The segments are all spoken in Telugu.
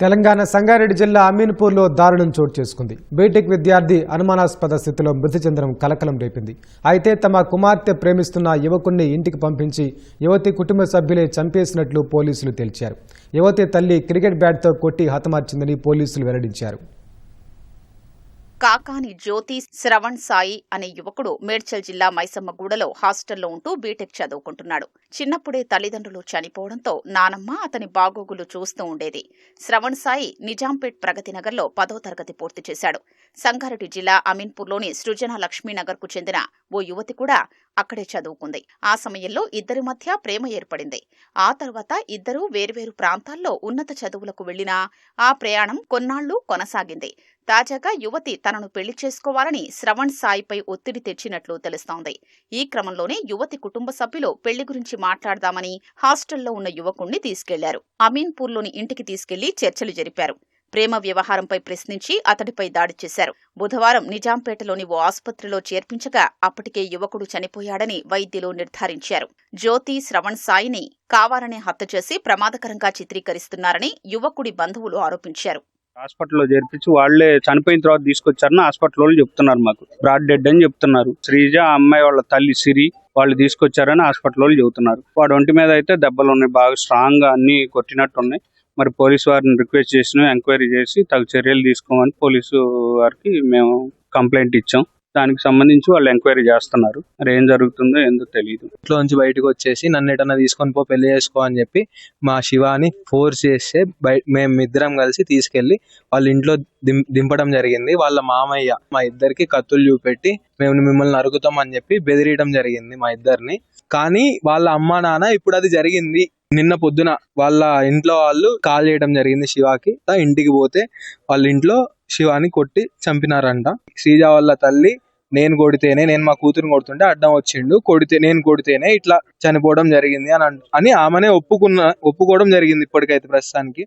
తెలంగాణ సంగారెడ్డి జిల్లా అమీన్పూర్లో దారుణం చోటు చేసుకుంది. బీటెక్ విద్యార్థి అనుమానాస్పద స్థితిలో మృతి చెందడం కలకలం రేపింది. అయితే తమ కుమార్తె ప్రేమిస్తున్న యువకుణ్ణి ఇంటికి పంపించి యువతి కుటుంబ సభ్యులే చంపేసినట్లు పోలీసులు తేల్చారు. యువతి తల్లి క్రికెట్ బ్యాట్తో కొట్టి హతమార్చిందని పోలీసులు వెల్లడించారు. కాకాని జ్యోతి శ్రవణ్ సాయి అనే యువకుడు మేడ్చల్ జిల్లా మైసమ్మగూడలో హాస్టల్లో ఉంటూ బీటెక్ చదువుకుంటున్నాడు. చిన్నప్పుడే తల్లిదండ్రులు చనిపోవడంతో నానమ్మ అతని బాగోగులు చూస్తూ ఉండేది. శ్రవణ్ సాయి నిజాంపేట్ ప్రగతి నగర్లో పదో తరగతి పూర్తి చేశాడు. సంగారెడ్డి జిల్లా అమీన్పూర్లోని సృజన లక్ష్మీనగర్కు చెందిన ఓ యువతి కూడా అక్కడే చదువుకుంది. ఆ సమయంలో ఇద్దరి మధ్య ప్రేమ ఏర్పడింది. ఆ తర్వాత ఇద్దరూ వేర్వేరు ప్రాంతాల్లో ఉన్నత చదువులకు వెళ్ళినా ఆ ప్రయాణం కొన్నాళ్ళు కొనసాగింది. తాజాగా యువతి తనను పెళ్ళి చేసుకోవాలని శ్రవణ్ సాయిపై ఒత్తిడి తెచ్చినట్లు తెలుస్తోంది. ఈ క్రమంలోనే యువతి కుటుంబ సభ్యులు పెళ్ళి గురించి మాట్లాడదామని హాస్టల్లో ఉన్న యువకుణ్ణి తీసుకెళ్ళారు. అమీన్పూర్లోని ఇంటికి తీసుకెళ్ళి చర్చలు జరిపారు. ప్రేమ వ్యవహారంపై ప్రశ్నించి అతడిపై దాడి చేశారు. బుధవారం నిజాంపేటలోని ఓ ఆసుపత్రిలో చేర్పించగా అప్పటికే యువకుడు చనిపోయాడని వైద్యులు నిర్ధారించారు. జ్యోతి శ్రవణ్ సాయిని కావాలనే హత్య చేసి ప్రమాదకరంగా చిత్రీకరిస్తున్నారని యువకుడి బంధువులు ఆరోపించారు. హాస్పిటల్లో చేర్పించి వాళ్ళే చనిపోయిన తర్వాత తీసుకొచ్చారని హాస్పిటల్ వాళ్ళు చెప్తున్నారు మాకు. బ్రాడ్ డెడ్ అని చెప్తున్నారు. శ్రీజ అమ్మాయి వాళ్ళ తల్లి సిరి వాళ్ళు తీసుకొచ్చారని హాస్పిటల్ వాళ్ళు చెబుతున్నారు. వాడు ఒంటి మీద అయితే దెబ్బలు ఉన్నాయి. బాగా స్ట్రాంగ్గా అన్ని కొట్టినట్టు ఉన్నాయి. మరి పోలీసు వారిని రిక్వెస్ట్ చేసిన ఎంక్వైరీ చేసి తగు చర్యలు తీసుకోమని పోలీసు వారికి మేము కంప్లైంట్ ఇచ్చాం. దానికి సంబంధించి వాళ్ళు ఎంక్వైరీ చేస్తున్నారు. మరి ఏం జరుగుతుందో ఏందో తెలియదు ఇంట్లో నుంచి బయటకు వచ్చేసి నన్ను ఎటన్నా తీసుకొని పో పెళ్ళి చేసుకో అని చెప్పి మా శివాని ఫోర్స్ చేస్తే బయట మేము ఇద్దరం కలిసి తీసుకెళ్ళి వాళ్ళ ఇంట్లో దిం దింపడం జరిగింది. వాళ్ళ మామయ్య మా ఇద్దరికి కత్తులు చూపెట్టి మేము మిమ్మల్ని నరుకుతాం అని చెప్పి బెదిరియడం జరిగింది మా ఇద్దరిని. కానీ వాళ్ళ అమ్మ నాన్న ఇప్పుడు అది జరిగింది. నిన్న పొద్దున వాళ్ళ ఇంట్లో వాళ్ళు కాల్ చేయడం జరిగింది శివాకి. ఇంటికి పోతే వాళ్ళ ఇంట్లో శివాని కొట్టి చంపినారంట. శ్రీజ వాళ్ళ తల్లి నేను కొడితేనే నేను మా కూతురుని కొడుతుంటే అడ్డం వచ్చిండు. కొడితే నేను కొడితేనే ఇట్లా చనిపోవడం జరిగింది అని అని ఆమెనే ఒప్పుకున్న ఒప్పుకోవడం జరిగింది ఇప్పటికైతే ప్రస్తుతానికి.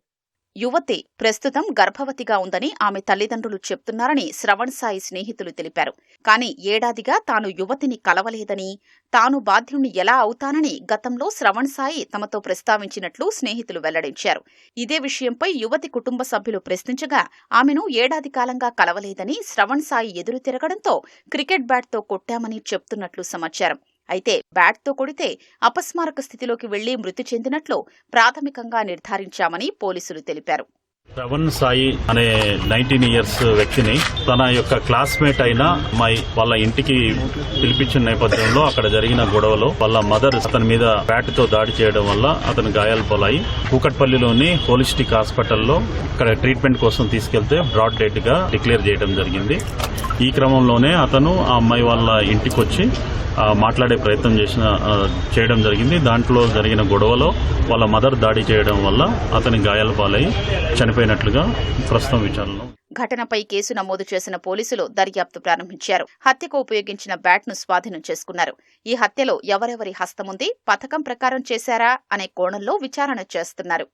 యువతి ప్రస్తుతం గర్భవతిగా ఉందని ఆమె తల్లిదండ్రులు చెప్తున్నారని శ్రవణ్ సాయి స్నేహితులు తెలిపారు. కానీ ఏడాదిగా తాను యువతిని కలవలేదని తాను బాధ్యుణ్ణి ఎలా అవుతానని గతంలో శ్రవణ్ సాయి తమతో ప్రస్తావించినట్లు స్నేహితులు వెల్లడించారు. ఇదే విషయంపై యువతి కుటుంబ సభ్యులు ప్రశ్నించగా ఆమెను ఏడాది కాలంగా కలవలేదని శ్రవణ్ సాయి ఎదురు తిరగడంతో క్రికెట్ బ్యాట్తో కొట్టామని చెప్తున్నట్లు సమాచారం. అయితే బ్యాట్తో కొడితే అపస్మారక స్థితిలోకి వెళ్ళి మృతి చెందినట్లు ప్రాథమికంగా నిర్ధారించామని పోలీసులు తెలిపారు. శ్రవణ్ సాయి అనే నైన్టీన్ ఇయర్స్ వ్యక్తిని తన యొక్క క్లాస్మేట్ అయిన అమ్మాయి వాళ్ళ ఇంటికి పిలిపించిన నేపథ్యంలో అక్కడ జరిగిన గొడవలో వాళ్ళ మదర్ అతని మీద బ్యాట్తో దాడి చేయడం వల్ల అతను గాయాలు పాలయ్యి కూకట్పల్లిలోని హోలిస్టిక్ హాస్పిటల్లో ఇక్కడ ట్రీట్మెంట్ కోసం తీసుకెళ్తే బ్రాడ్ డెడ్గా డిక్లేర్ చేయడం జరిగింది. ఈ క్రమంలోనే అతను ఆ అమ్మాయి వాళ్ళ ఇంటికి వచ్చి మాట్లాడే ప్రయత్నం చేసిన చేయడం జరిగింది. దాంట్లో జరిగిన గొడవలో వాళ్ళ మదర్ దాడి చేయడం వల్ల అతని గాయాల పాలై చనిపోయినట్లుగా ప్రస్తుతం విచారణలో ఘటనపై కేసు నమోదు చేసిన పోలీసులు దర్యాప్తు ప్రారంభించారు. హత్యకు ఉపయోగించిన బ్యాట్ను స్వాధీనం చేసుకున్నారు. ఈ హత్యలో ఎవరెవరి హస్తముంది పథకం ప్రకారం చేశారా అనే కోణంలో విచారణ చేస్తున్నారు.